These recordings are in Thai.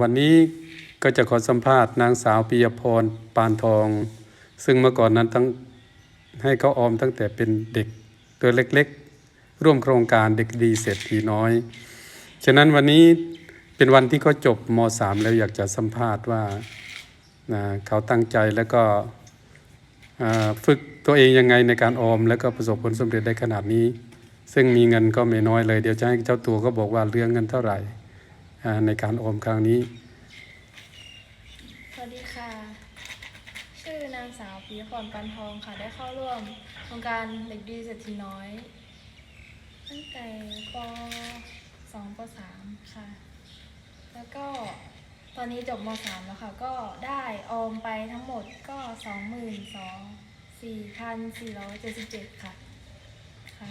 วันนี้ก็จะขอสัมภาษณ์นางสาวปิยพรปานทอง ซึ่งเมื่อก่อนนั้นตั้งให้เขาออมตั้งแต่เป็นเด็กตัวเล็กๆ ร่วมโครงการเด็กดีเศรษฐีน้อย ฉะนั้นวันนี้เป็นวันที่เขาจบม .3 แล้วอยากจะสัมภาษณ์ว่านะเขาตั้งใจแล้วก็ฝึกตัวเองยังไงในการออม แล้วก็ประสบผลสำเร็จได้ขนาดนี้ ซึ่งมีเงินก็ไม่น้อยเลย เดี๋ยวจะให้เจ้าตัวก็บอกว่าเรื่องเงินเท่าไหร่ ในการออมครั้งนี้ สวัสดีค่ะ ชื่อนางสาวปีพรปันทองค่ะ ได้เข้าร่วมโครงการเด็กดีเศรษฐีน้อย ตั้งแต่ป 2 ป 3 ค่ะ แล้วก็ตอนนี้จบม .3 แล้วค่ะ ก็ได้ออมไปทั้งหมดก็ 22,4,477 ค่ะค่ะ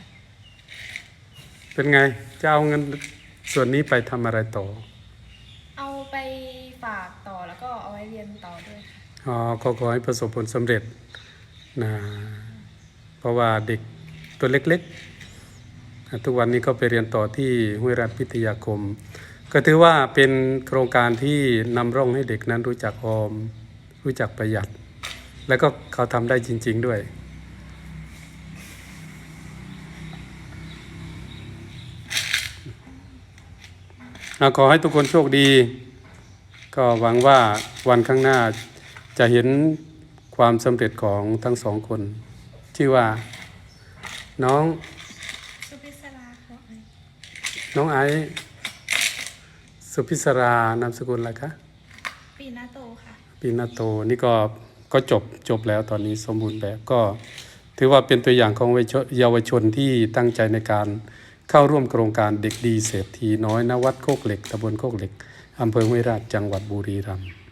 เป็นไง จะเอาเงิน ส่วนนี้ไปทำอะไรต่อ เอาไปฝากต่อแล้วก็เอาไว้เรียนต่อด้วยค่ะอ๋อขอขอให้ประสบผลสำเร็จนะเพราะว่าเด็กตัวเล็กๆอะทุกวันนี้ก็ไปเรียนต่อที่ห้วยรัฐพิทยาคม ก็ถือว่าเป็นโครงการที่นำร่องให้เด็กนั้นรู้จักออม รู้จักประหยัด แล้วก็เขาทำได้จริง ๆ ด้วย อะขอให้ทุกคนโชคดี ก็หวังว่าวันข้างหน้าจะเห็นความสำเร็จของทั้งสองคน ชื่อว่า น้อง สุพิศราค่ะน้องไอซ์สุพิศรานามสกุลอะไรคะปีนาโตค่ะ ปีนาโตนี่ก็ก็จบจบแล้วตอนนี้สมบูรณ์แบบก็ ถือว่าเป็นตัวอย่างของเยาวชนเยาวชนที่ตั้งใจในการ เข้าร่วมโครงการเด็กดีเศรษฐีน้อยนวัดโคกเหล็กตำบลโคกเหล็กอำเภอห้วยราชจังหวัดบุรีรัมย์